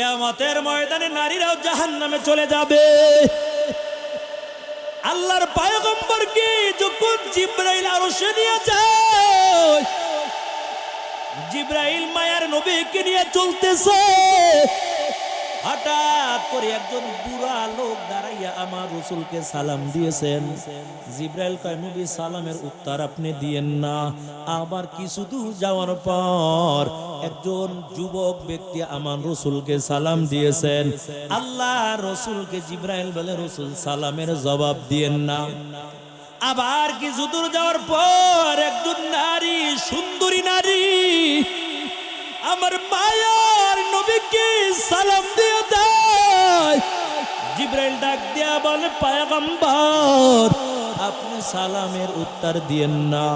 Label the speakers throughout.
Speaker 1: কেমতের ময়দানে নারীরাও জাহান নামে চলে যাবে। আল্লাহর পায়গম্বর কি? যখন জিব্রাইল আরও সে নিয়ে জিব্রাইল মায়ার নবীকে নিয়ে চলতেছে। হঠাৎ করে একজন বুড়া লোক দাঁড়াইয়া আমার রসুলকে সালাম দিয়েছেন। জিব্রাইল সালামের উত্তর আপনি দিয়েন না। আবার কিছু দূর যাওয়ার পর একজন যুবক ব্যক্তি আমার রসুলকে সালাম দিয়েছেন। আল্লাহ রসুলকে জিব্রাইল বলে, রসুল, সালামের জবাব দিয়েন না। আবার কিছু দূর যাওয়ার পর একজন নারী, সুন্দরী নারী, আমার মায়ার নবীকে সালাম দিয়ে দেয়। জিব্রাইল ডাক দিয়া বলে পায়গম্বর আপনি সালামের উত্তর দিয়েন না।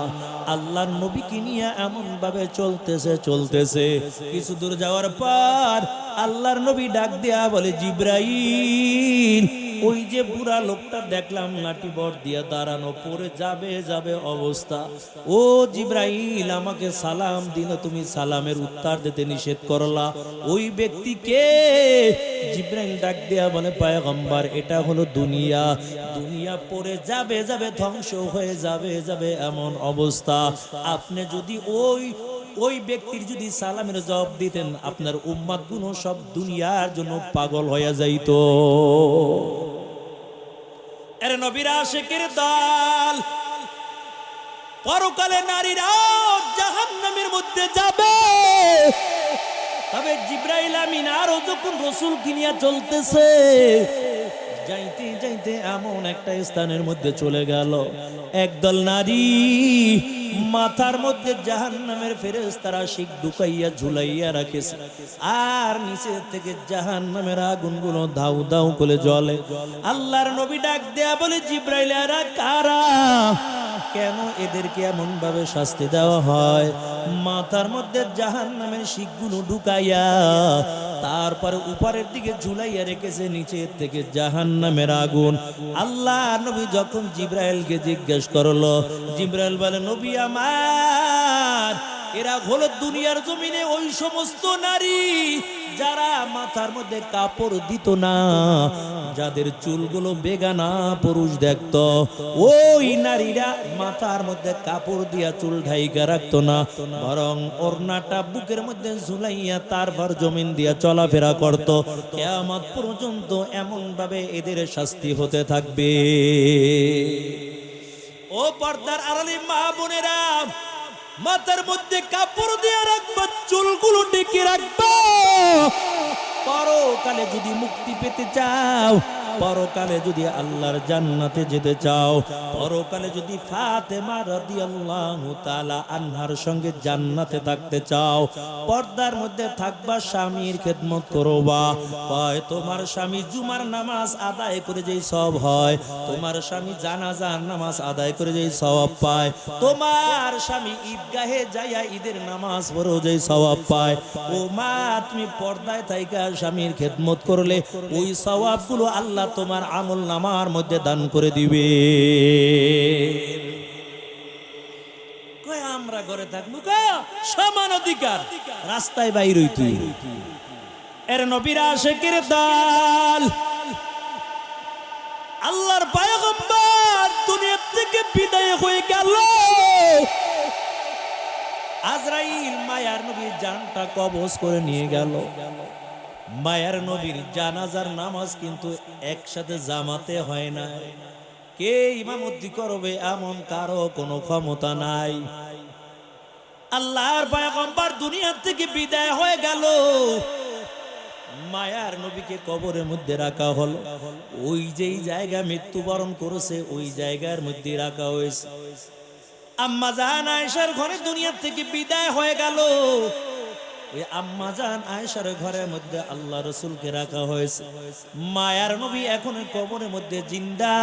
Speaker 1: আল্লাহর নবীকে নিয়ে এমন ভাবে চলতেছে চলতেছে। কিছু দূর যাওয়ার পর আল্লাহর নবী ডাক দেয়া বলে, জিব্রাইল, ওই যে বুড়া লোকটা দেখলাম লাঠি বর দিয়া দাঁড়ানো পরে যাবে যাবে অবস্থা। ও জিব্রাইল, আমাকে সালাম দিল তুমি সালামের উত্তর দিতে নিষেধ করলা। ওই ব্যক্তিকে জিব্রাইল ডাক দেয়া বলে, পায়গম্বর, এটা হলো দুনিয়া। দুনিয়া পরে যাবে যাবে, ধ্বংস হয়ে যাবে যাবে এমন অবস্থা। আপনি যদি ওই ওই ব্যক্তির যদি সালামের জবাব দিতেন, আপনার উম্মাদগুলো সব দুনিয়ার জন্য পাগল হয়ে যাইত। এর নবীরা শেখের দল, পরকালে নারীরা জাহান্নামের মধ্যে যাবে। তবে জিব্রাইল আমিন আরও যখন রসুল কিনিয়া চলতেছে যাইতে যাইতে এমন একটা স্থানের মধ্যে চলে গেল। একদল নারী মাথার মধ্যে জাহান নামের ফেরেস তারা শিখ ঢুকাইয়া ঝুলাইয়া রাখেছে আর নিচে থেকে জাহান নামের আগুনগুলো ধাউ দাউ করে জলে আল্লাহর নবী ডাক দেয়া বলে জিব্রাইল, এরা কারা? কেন এদেরকে এমন ভাবে শাস্তি দেওয়া হয়? মাথার মধ্যে জাহান নামের শিখগুলো ঢুকাইয়া তারপরে উপরের দিকে ঝুলাইয়া রেখেছে নিচের থেকে জাহান নামের আগুন। আল্লাহ নবী যখন জিব্রাইলকে জিজ্ঞেস করল, জিব্রাইল বলে, নবী আমার এরা হলো দুনিয়ার জমিনে ওই সমস্ত নারী যারা মাথার মধ্যে কাপড় দিত না, যাদের চুলগুলো বেগানা পুরুষ দেখত। ওই নারীরা মাথার মধ্যে কাপড় দিয়া চুল ঢাইকা রাখতো না, বরং ওড়নাটা বুকের মধ্যে ঝুলাইয়া তারপর জমিন দিয়া চলাফেরা করত। কেয়ামত পর্যন্ত এমন ভাবে এদের শাস্তি হতে থাকবে। ও পর্দার আড়ালে মা বোনেরা মাথার মধ্যে কাপড় দিয়ে রাখবা চুলগুলো ডেকে রাখবা। পরকালে যদি মুক্তি পেতে চাও। পরকালে যদি আল্লাহর জান্নাতে যেতে চাও, পরকালে যদি ফাতেমা রাদিয়াল্লাহু তাআলা আনহার সঙ্গে জান্নাতে থাকতে চাও, পর্দার মধ্যে থাকবা, স্বামীর খেদমত করবা। কয়, তোমার স্বামী জুমার নামাজ আদায় করে যেই সব হয়, তোমার স্বামী জানাজার নামাজ আদায় করে যেই সওয়াব পায়, তোমার স্বামী ঈদগাহে যাইয়া ঈদের নামাজ পড়েও যেই সওয়াব পায়। ও মা, তুমি পর্দায় থাইকা স্বামীর খেদমত করলে, ওই সওয়াবগুলো আল্লাহ তোমার আমল নামার মধ্যে দান করে দিবে। আমরা ঘরে থাকব? সমান অধিকার। রাস্তায় বাইর এর নবীরা দাল। আল্লাহর পায়গম্বর থেকে বিদায় হয়ে গেল। আজরাইল মায়ার নবীর জানটা কবজ করে নিয়ে গেল। মায়ার নবীর জানাজার নামাজ কিন্তু একসাথে জামাতে হয় না। কে ইমামতি করবে এমন কারও কোনো ক্ষমতা নাই। আল্লাহর পায়গম্বর দুনিয়া থেকে বিদায় হয়ে গেল। মায়ার নবীকে কবরের মধ্যে রাখা হলো। ওই যেই জায়গা মৃত্যুবরণ করেছে, ওই জায়গার মধ্যে রাখা হয়েছে। আম্মা জান আয়েশার ঘরে দুনিয়া থেকে বিদায় হয়ে গেল। ওই আম্মা জান আয়েশার ঘরের মধ্যে আল্লাহ রসুলকে রাখা হয়েছে। মায়ার নবী এখন কবরের মধ্যে জিন্দা।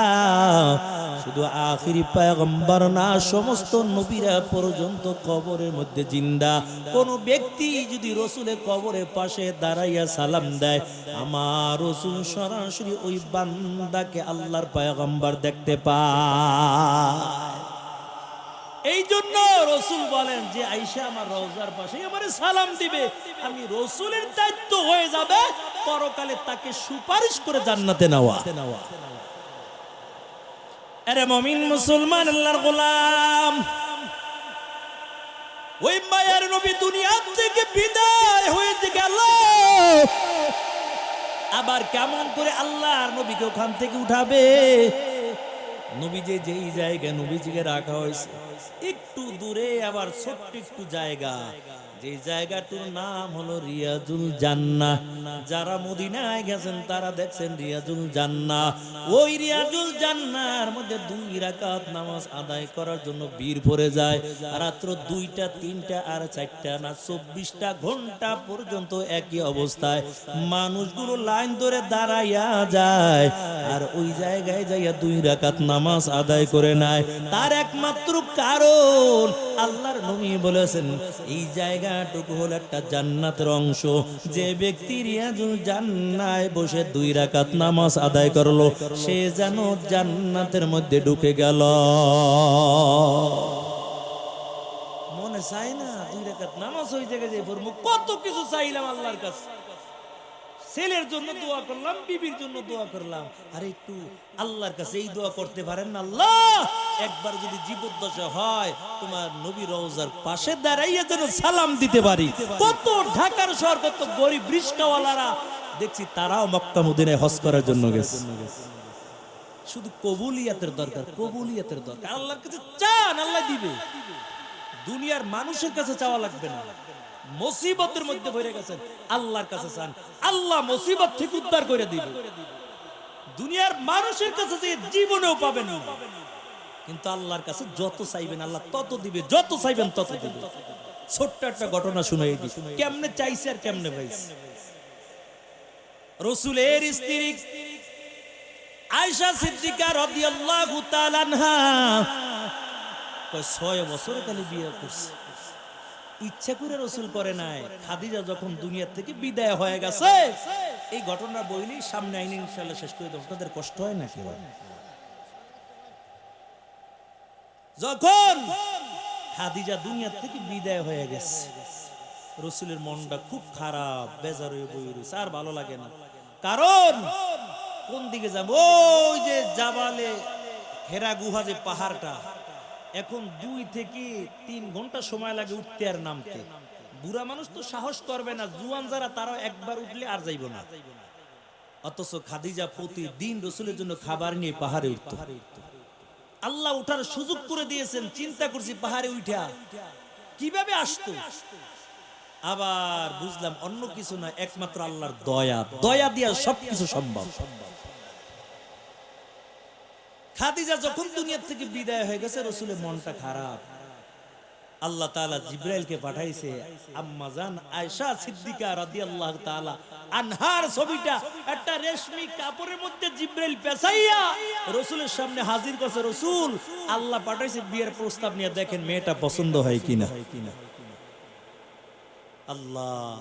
Speaker 1: শুধু আখিরি পায়গম্বর না, সমস্ত নবীরা পর্যন্ত কবরের মধ্যে জিন্দা। কোন ব্যক্তি যদি রসুলের কবরের পাশে দাঁড়াইয়া সালাম দেয়, আমার রসুল সরাসরি ওই বান্দাকে আল্লাহর পায়গম্বর দেখতে পায়। এই জন্য রসুল বলেন যে আইসা আমার রোজার পাশে আমার সালাম দিবে। আমি রসুলের দায়িত্ব হয়ে যাবে। পরকালে তাকে সুপারিশ করে জান্নাতে নেওয়া। আরে মমিন মুসলমান, আল্লাহর গোলাম। ওই মায়ার নবী দুনিয়া থেকে বিদায় হয়ে গেল। আবার কেমন করে আল্লাহর নবীকে ওখান থেকে উঠাবে? নবী যে যেই জায়গায় নবীজিকে রাখা হয়েছে একটু দূরে আবার ছোট্ট একটু জায়গা। যে জায়গাটার নাম হলো রিয়াজুল জান্নাহ। যারা মদিনায় গেছেন, তারা দেখছেন রিয়াজুল জান্নাহ। ওই রিয়াজুল জান্নার মধ্যে দুই রাকাত নামাজ আদায় করার জন্য বীর পড়ে যায়। রাত্র দুইটা, তিনটা আর চারটা না, চব্বিশটা ঘণ্টা পর্যন্ত একই অবস্থায়। মানুষগুলো লাইন ধরে দাঁড়াইয়া যায় আর ওই জায়গায় যাইয়া দুই রাকাত নামাজ আদায় করে নেয়। তার একমাত্র কারণ আল্লাহর নবী বলেছেন, এই জায়গাটুকু হলো একটা জান্নাতের অংশ। যে ব্যক্তি রিয়াজুল জান্নায় বসে দুই রাকাত নামাজ আদায় করল, সে যেন জান্নাতের মধ্যে ঢুকে গেল। মনে চাই না, দুই রাকাত নামাজ ওই জায়গায় যে কত কিছু চাইলাম আল্লাহর কাছে। ছেলের জন্য দোয়া করলাম, বিবির জন্য দোয়া করলাম। আর একটু আল্লাহর কাছে এই দোয়া করতে পারেন না? আল্লাহ! একবার যদি জীবদ্দশা হয়, তোমার নবী রওজার পাশে দাঁড়াইয়া যেন সালাম দিতে পারি। কত ঢাকার শহর, কত গরিব রিস্কাওয়ালারা। দেখছি তারাও মক্কা মদিনায় হজ করার জন্য গেছে। শুধু কবুলিয়াতের দরকার কবুলিয়াতের দরকার। আল্লাহর কাছে চান, আল্লাহ দিবে। দুনিয়ার মানুষের কাছে চাওয়া লাগবে না। মুসিবতের মধ্যে ভরে গেছেন। আল্লাহর কাছে চান। আল্লাহ মুসিবত থেকে উদ্ধার করে দিবে। দুনিয়ার মানুষের কাছে যে জীবনেও পাবেন না। কিন্তু আল্লাহর কাছে যত চাইবেন, আল্লাহ তত দিবে। যত চাইবেন তত দিবে। ছোট্ট একটা ঘটনা শুনাই দিই। কেমনে চাইছে আর কেমনে পাইছে? রসুলের স্ত্রী আয়সা সিদ্দিকা রাদিয়াল্লাহু তাআলা ছয় বছর কালে বিয়ে করছে। ইচ্ছা করে রসুল করে নাই। খাদিজা যখন দুনিয়া থেকে বিদায় হয়ে গেছে, এই ঘটনা বইলি সামনে আইনি ইনশাল্লাহ শেষ করে দেবো। তাদের কষ্ট হয় না কেউ যখন খাদিজা দুনিয়া থেকে বিদায় হয়ে গেছে, রসুলের মনটা খুব খারাপ, বেজার হয়ে বই রয়েছে, আর ভালো লাগে না। কারণ, কোন দিকে যাব? ওই যে জাবালে, হেরা গুহা যে পাহাড়টা এখন দুই থেকে তিন ঘণ্টা সময় লাগে উঠতে আর নামতে। বুড়া মানুষ তো সাহস করবে না, জুয়ান যারা তারা একবার উঠলে আর যাইব না। অথচ খাদিজা প্রতিদিন রসুলের জন্য খাবার নিয়ে পাহাড়ে উঠত। আল্লাহ উঠার সুযোগ করে দিয়েছেন, চিন্তা করছি পাহাড়ে উঠা কীভাবে আসতো? আবার বুঝলাম অন্য কিছু না, একমাত্র আল্লাহর দয়া। দয়া দিয়া সবকিছু সম্ভব। খাদিজা যখন দুনিয়া থেকে বিদায় হয়ে গেছে, রসুলের মনটা খারাপ। আল্লাহ তাআলা জিব্রাইলকে পাঠাইছে, আম্মা জান, আয়েশা সিদ্দিকা রাদিয়াল্লাহু তাআলা আনহার ছবিটা, একটা রেশমি কাপড়ের মধ্যে জিব্রাইল পেছাইয়া রসুলের সামনে হাজির করছে। রসুল, আল্লাহ পাঠাইছে, বিয়ের প্রস্তাব নিয়ে দেখেন মেয়েটা পছন্দ হয় কিনা। আল্লাহ।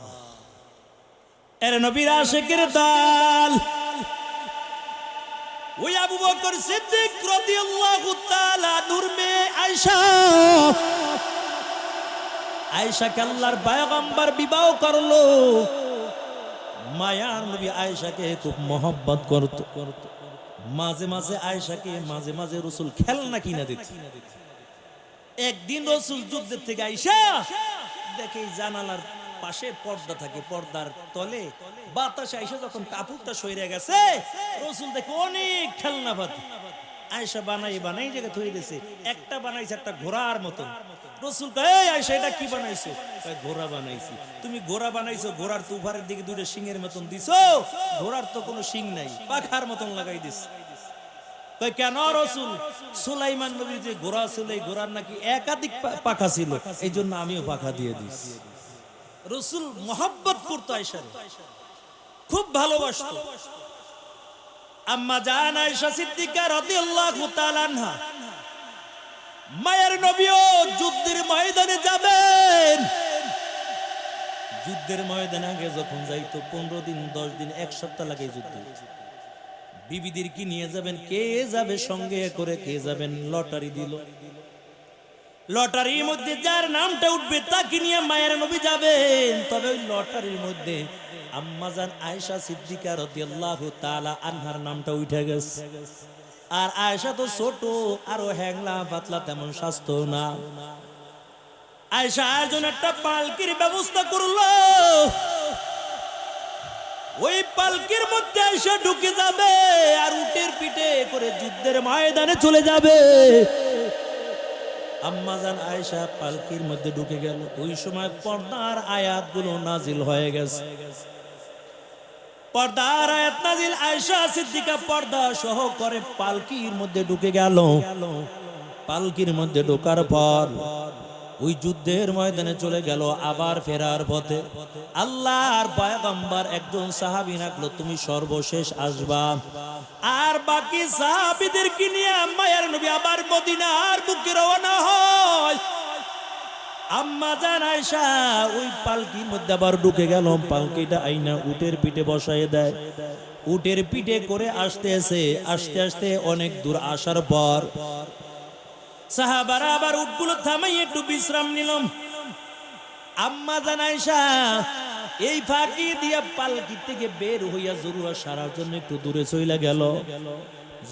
Speaker 1: এর নবীর আশিকের দাল ওই আবু বকর সিদ্দিক আয়েশা। পয়গম্বর বিবাহ করল। মায়ার নবী খুব মহব্বত করত। মাঝে মাঝে আয়েশাকে মাঝে মাঝে রসুল খেলনা কিনা দিত। একদিন রসুল যুদ্ধের থেকে আইসা দেখে জানালার পাশে পর্দা থাকে, পর্দার তলে। বাতাসে আইসা যখন কাপড়টা সইরে গেছে, রসুল দেখে অনেক খেলনা পাতি। আয়সা বানাই বানাই জায়গা থই দিয়েছে একটা বানাইছে একটা ঘোড়ার মতন। রসুল "এই আয়সা, এটা কি বানাইছো? ঘোড়া দিকে সিংহের মতন দিছো। ঘোড়ার তো কোনো নাই, পাখার মতন লাগাই দিস কেন ঘোড়ার নাকি একাধিক পাখা ছিল। এই জন্য আমিও পাখা দিয়ে দিছি। রসুল মোহাব্বত করতো আয়সার খুব ভালোবাসতো। আম্মা জান আয়েশা সিদ্দিকা রাদিয়াল্লাহু তাআলা আনহা, মায়ের নবীও যুদ্ধের ময়দানে যাবেন। যুদ্ধের ময়দানে আগে যখন যাইতো, পনেরো দিন, দশ দিন, এক সপ্তাহ লাগে যুদ্ধ। বিবিদের কি নিয়ে যাবেন, কে যাবে, সঙ্গে করে কে যাবেন, লটারি দিল। লটারির মধ্যে যার নামটা উঠবে, তাকে নিয়ে মায়ের নবী যাবেন। তবে ওই লটারির মধ্যে আম্মাজান আয়েশা সিদ্দিকা রাদিয়াল্লাহু তাআলা আনহার নামটা উঠে গেছে। আর আয়েশা তো ছোট, আরও হ্যাংলা পাতলা তেমন স্বাস্থ্য না। আয়েশা আয়োজন একটা পালকির ব্যবস্থা করল। ওই পালকির মধ্যে আয়সা ঢুকে যাবে আর উটের পিঠে করে যুদ্ধের ময়দানে চলে যাবে। আম্মাজান আয়েশা পালকির মধ্যে ঢুকে গেল। ওই সময় পর্দার আয়াতগুলো নাজিল হয়ে গেছে। পর্দার আয়াত নাজিল, আয়েশা সিদ্দিকা পর্দা সহ করে পালকির মধ্যে ঢুকে গেল। পালকির মধ্যে ঢোকার পর ওই যুদ্ধের ময়দানে চলে গেল আবার ফেরার পথে। আল্লাহর পয়গম্বর একজন সাহাবী রাখল, তুমি সর্বশেষ আসবা। আর বাকি সাহাবিদের কি নিয়ে মায়ের নবী আবার মদিনার বুকে রওনা হয়? আম্মা জান আয়সা ওই পালকির মধ্যে আবার ঢুকে গেল। পালকিটা আইনা উটের পিঠে বসায় দেয়। উটের পিঠে করে আসতেছে। আস্তে আস্তে অনেক দূর আসার পর সাহাবারা আবার উটগুলো থামাই একটু বিশ্রাম নিলাম। আম্মা জান আয়সা এই ফাঁকি দিয়া পালকি থেকে বের হইয়া জরুরা সারার জন্য একটু দূরে চইলা গেল।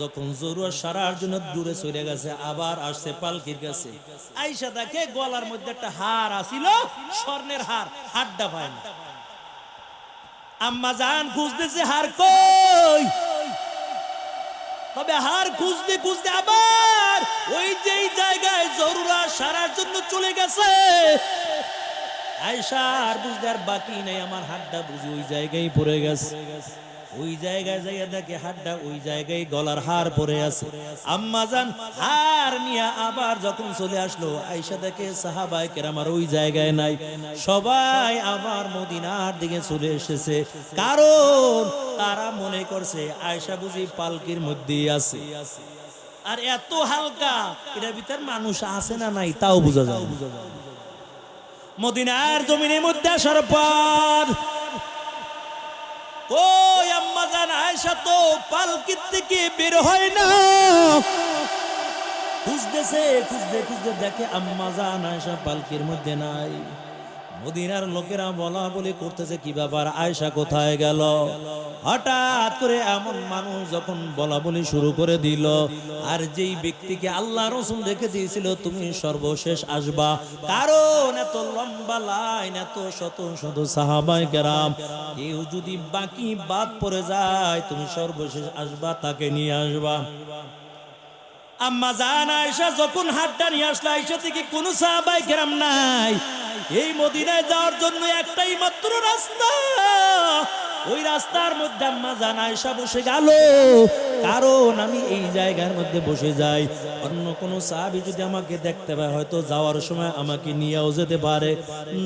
Speaker 1: যখন জরুয়া সারার জন্য দূরে চলে গেছে, আবার আসছে পালকির কাছে। আইসা দেখে গলার মধ্যে একটা হার আসিল স্বর্ণের হার হাড্ডা পায় না। আম্মা জান খুঁজতেছে, হার কই? তবে হার খুঁজতে খুঁজতে আবার ওই যেই জায়গায় জরুরা সারার জন্য চলে গেছে। আয়সা আর বুঝতে আর বাকি নেই, আমার হাতটা বুঝি ওই জায়গায় পড়ে গেছে। ওই জায়গায় যাইয়া দেখে হাতটা ওই জায়গায় গলার হার পরে আছে। আম্মা জান, হার নিয়ে আবার যখন চলে আসলো আয়সা দেখে সাহাবাই কেরামার ওই জায়গায় নাই। সবাই আবার মদিনার দিকে চলে এসেছে। কারণ তারা মনে করছে আয়সা বুঝি পালকির মধ্যেই আছে। আর এত হালকা, এটার ভিতর মানুষ আছে না নাই, তাও বোঝা যায় মদিনার জমিনের মধ্যে আসার পর ওই জান আয়সা তো পালকির থেকে বের হয় না। খুঁজতেছে, খুঁজতে খুঁজতে দেখে আম্মা জান আয়সা পালকির মধ্যে নাই। মদিনার লোকেরা বলা বলি করতেছে, কি ব্যাপার? আয়সা কোথায় গেল? হঠাৎ করে এমন মানুষ যখন বলা বলি শুরু করে দিল, আর যেই ব্যক্তিকে আল্লাহ রসুল রেখে দিয়েছিল, তুমি সর্বশেষ আসবা। কারণ এত লম্বা লাইন, এত শত শত সাহাবাই কেরাম, কেউ যদি বাকি বাদ পড়ে যায়, তুমি সর্বশেষ আসবা, তাকে নিয়ে আসবা। আম্মা জান আয়সা যখন হাতটা নিয়ে আসলো আয়সা থেকে কোনো সাহাবাই গ্রাম নাই। এই মদিনায় যাওয়ার জন্য একটাই মাত্র রাস্তা। ওই রাস্তার মধ্যে আম্মা জান আয়েশা বসে গেল। কারণ আমি এই জায়গার মধ্যে বসে যাই। অন্য কোনো সাহাবি যদি আমাকে দেখতে পায়, হয়তো যাওয়ার সময় আমাকে নিয়েও যেতে পারে।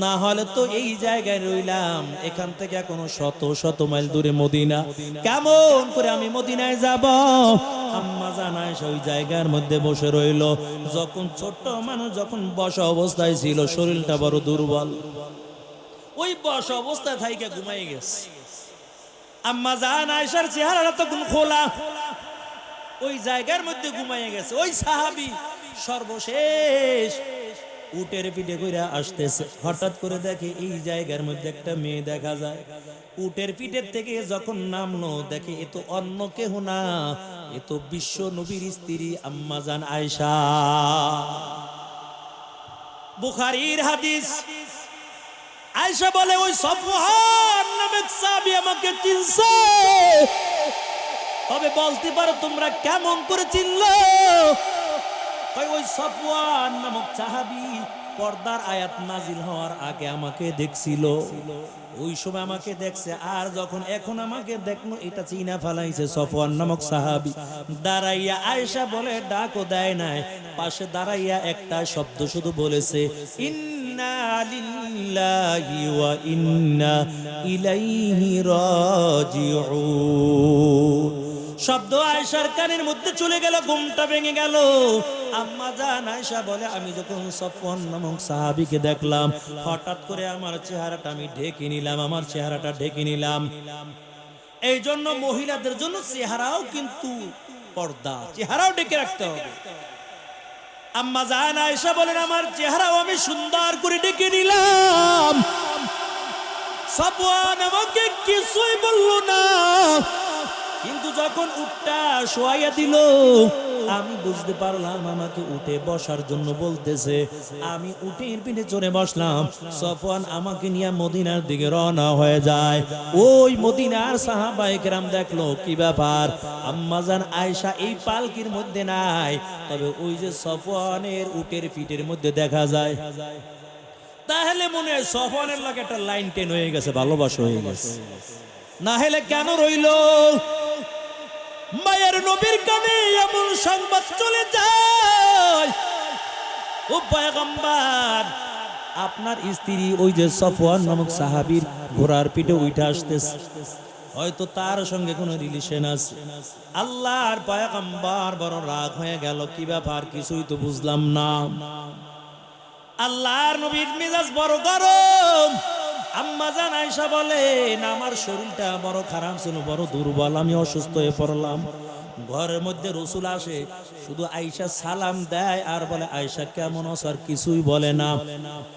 Speaker 1: না হলে তো এই জায়গায় রইলাম। এখান থেকে এখনও শত শত মাইল দূরে মদিনা। কেমন করে আমি মদিনায় যাব? আম্মা জানায় ওই জায়গার মধ্যে বসে রইল। যখন ছোট্ট মানুষ যখন বসা অবস্থায় ছিল, শরীরটা বড় দুর্বল। ওই বসা অবস্থায় থাইকে ঘুমাই গেছে। আম্মা জান আয়সার চেহারাটা তখন খোলা। ওই জায়গার মধ্যে ঘুমাইয়ে গেছে। ওই সাহাবি সর্বশেষ উটের পিঠে কইরা আসতেছে। হঠাৎ করে দেখে এই জায়গার মধ্যে একটা মেয়ে দেখা যায়। উটের পিঠের থেকে যখন নামলো, দেখে এ তো অন্য কেহ না, এ তো বিশ্ব নবীর স্ত্রী আম্মাজান আয়সা বুখারীর হাদিস আয়সা বলে, ওই সাহাবী আমাকে চিনছে। তবে বলতে পারো, তোমরা কেমন করে চিনলো? ওই সফওয়ান নামক সাহাবী পর্দার আয়াত নাজিল হওয়ার আগে আমাকে দেখছিল। ওই সময় আমাকে দেখছে, আর যখন এখন আমাকে দেখল, এটা চিনা ফালাইছে সফওয়ান নামক সাহাবি। দাঁড়াইয়া আয়েশা বলে, ডাকও দেয় নাই। পাশে দাঁড়াইয়া একটা শব্দ শুধু বলেছে শব্দ আয়সার কানের মধ্যে চলে গেল, ঘুমটা ভেঙে গেল। আম্মা জান আয়সা বলে, আমি যখন সফন নামক সাহাবিকে দেখলাম, হঠাৎ করে আমার চেহারাটা আমি ঢেকে নিলাম, আমার চেহারাটা ঢেকে নিলাম। এই জন্য মহিলাদের জন্য চেহারাও কিন্তু পর্দা, চেহারাও ঢেকে রাখতে হবে। আম্মা জান আয়সা বলেন, আমার চেহারাও আমি সুন্দর করে ডেকে নিলাম। সাবওয়ান আমাকে কিছুই বলল না। যখন উঠটা শোয়াইয়া দিল, আমি বুঝতে পারলাম আমাকে উঠে বসার জন্য বলতেছে, আমি উঠের পিঠে চড়ে বসলাম। সফওয়ান আমাকে নিয়ে মদিনার দিকে রওনা হয়ে যায়। ওই মদিনার সাহাবায়ে কেরাম দেখল, কি ব্যাপার? আম্মাজান আয়েশা এই পালকির মধ্যে নাই। তবে ওই যে সফওয়ানের উটের পিঠের মধ্যে দেখা যায়। তাহলে মনে হয় সফওয়ানের লাগে একটা লাইন টেন হয়ে গেছে, ভালোবাসা হয়ে গেছে। না হলে কেন রইল? মায়ের নবীর কানে এমন সংবাদ চলে যায়। ও আপনার স্ত্রী ওই যে সফওয়ান নামক সাহাবীর ঘোড়ার পিঠে উঠে আসতেছে। হয়তো তার সঙ্গে কোনো রিলেশন আছে। আল্লাহর পয়গম্বর বড় রাগ হয়ে গেল, কি ব্যাপার? কিছুই তো বুঝলাম না। আল্লাহর নবীর মেজাজ বড় গরম। আম্মা জান আয়সা বলেন আমার শরীরটা বড় খারাপ ছিল, বড় দুর্বল, আমি অসুস্থ হয়ে পড়লাম। ঘরের মধ্যে রসুল আসে, শুধু আয়সা সালাম দেয় আর বলে আয়সা কেমন আছো? আর কিছুই বলে না।